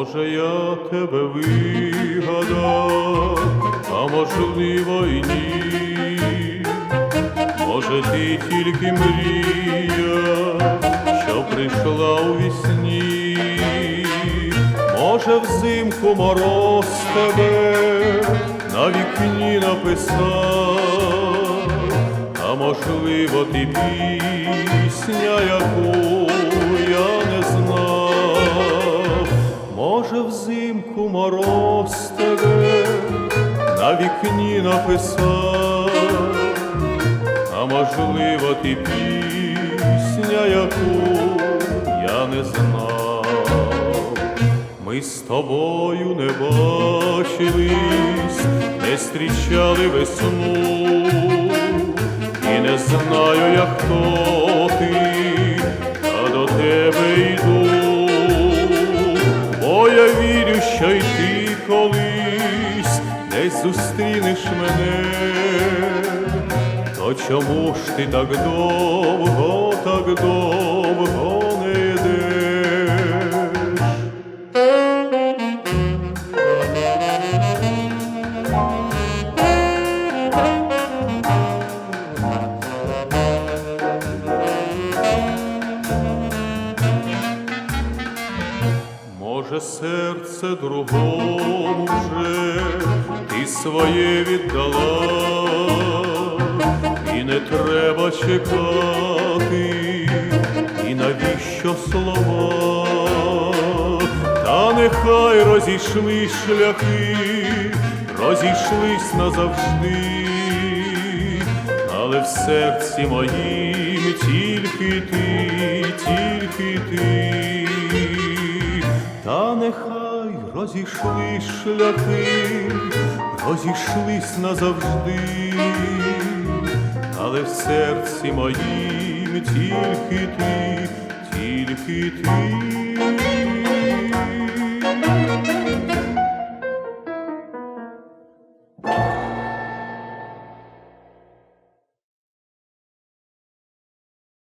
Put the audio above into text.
Може, я тебе вигадав, а можливо й ні. Може, ти тільки мрія, що прийшла у вісні. Може, взимку мороз тебе на вікні написав, а можливо, ти пісня, яку Може, взимку мороз тебе на вікні написав, а можливо, ти пісня, яку я не знав. Ми з тобою не бачились, не зустрічали весну, і не знаю, як хто що й ти колись десь зустрінеш мене, то чому ж ти так довго, так довго Може, серце другому вже ти своє віддала, і не треба чекати, і навіщо слова, та нехай розійшли шляхи, розійшлись назавжди, але в серці моїм тільки ти, тільки ти. Та розійшли шляхи, розійшлись назавжди, але в серці моїм тільки ти, тільки ти.